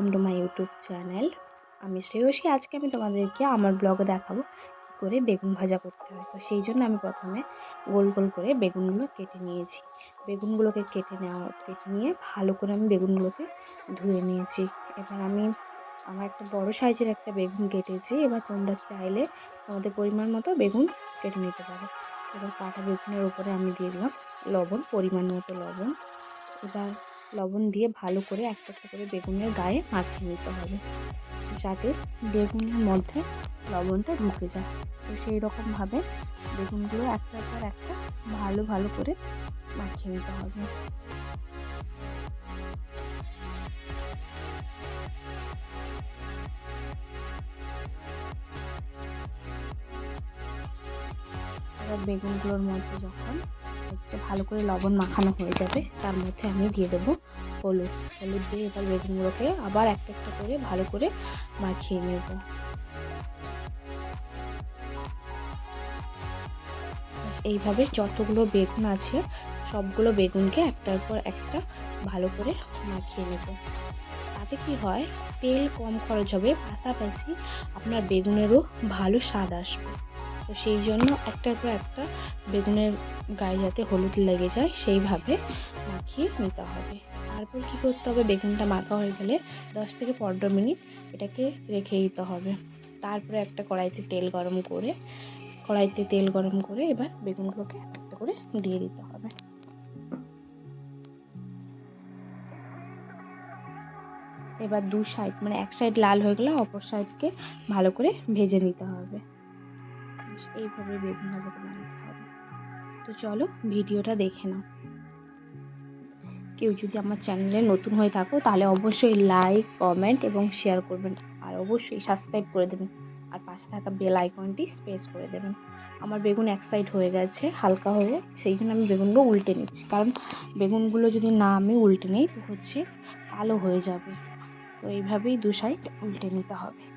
Welcome to my YouTube channel আমি শ্রেয়সী, আজকে আমি তোমাদেরকে আমার ব্লগে দেখাবো কী করে বেগুন ভাজা করতে হয়। তো সেই জন্য আমি প্রথমে গোল গোল করে বেগুনগুলো কেটে নিয়েছি। বেগুনগুলোকে কেটে নেওয়া, কেটে নিয়ে ভালো করে আমি বেগুনগুলোকে ধুয়ে নিয়েছি। এবার আমি আমার একটা বড় সাইজের একটা বেগুন কেটেছি। এবার তোমরা চাইলে তোমাদের পরিমাণ মতো বেগুন কেটে নিতে পারো। এবার কাটা বেগুনের উপরে আমি দিয়ে দিলাম লবণ, পরিমাণ মতো লবণ। এবার লবণ দিয়ে ভালো করে একটা একটা করে বেগুনের গায়ে মাখিয়ে নিতে হবে। যাতে বেগুনের মধ্যে লবণটা ঢুকে যায়। তো সেই রকমভাবে বেগুনগুলো একটার পর একটা ভালো ভালো করে মাখিয়ে নিতে হবে। বেগুনগুলোর মধ্যে যখন হচ্ছে ভালো করে লবণ মাখানো হয়ে যাবে, তার মধ্যে আমি দিয়ে দেবো হলুদ। হলুদ দিয়ে এবার বেগুনগুলোকে আবার একটা একটা করে ভালো করে মাখিয়ে নেব। এইভাবে যতগুলো বেগুন আছে, সবগুলো বেগুনকে একটার পর একটা ভালো করে মাখিয়ে নেব। তাতে কি হয়, তেল কম খরচ হবে, পাশাপাশি আপনার বেগুনেরও ভালো স্বাদ আসবে। তো সেই জন্য একটার পর একটা বেগুনের গায়ে যাতে হলুদ লেগে যায়, সেইভাবে মাখিয়ে নিতে হবে। তারপর কী করতে হবে? বেগুনটা মাখা হয়ে গেলে দশ থেকে পনেরো মিনিট এটাকে রেখে দিতে হবে। তারপরে একটা কড়াইতে তেল গরম করে, কড়াইতে তেল গরম করে এবার বেগুনগুলোকে একটা করে দিয়ে দিতে হবে। এবার দু সাইড মানে এক সাইড লাল হয়ে গেলে অপর সাইডকে ভালো করে ভেজে নিতে হবে। এইভাবে বেগুন ভাজাটা বানাতে হবে তো চলো ভিডিওটা দেখে নাও। কেউ যদি আমার চ্যানেলে নতুন হয়ে থাকো, তাহলে অবশ্যই লাইক কমেন্ট এবং শেয়ার করবেন। আর অবশ্যই সাবস্ক্রাইব করে দেবেন। আর পাশে থাকা বেল আইকনটি স্পেস করে দেবেন। আমার বেগুন এক সাইড হয়ে গেছে, হালকা হয়ে। সেই জন্য আমি বেগুনগুলো উল্টে নিচ্ছি। কারণ বেগুনগুলো যদি না আমি উল্টে নিই, তো হচ্ছে কালো হয়ে যাবে। তো এইভাবেই দু সাইড উল্টে নিতে হবে।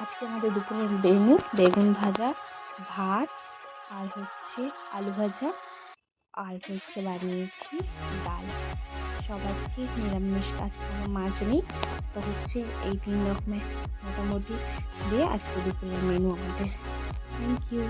আজকে আমাদের দুপুরের মেনু বেগুন ভাজা, ভাত, আর হচ্ছে আলু ভাজা, আর হচ্ছে বানিয়েছি ডাল। সব আজকে নিরামিষ, আজকে কোনো মাছ নেই। তো হচ্ছে এই তিন রকমের মোটামুটি দিয়ে আজকে দুপুরের মেনু আমাদের। Thank you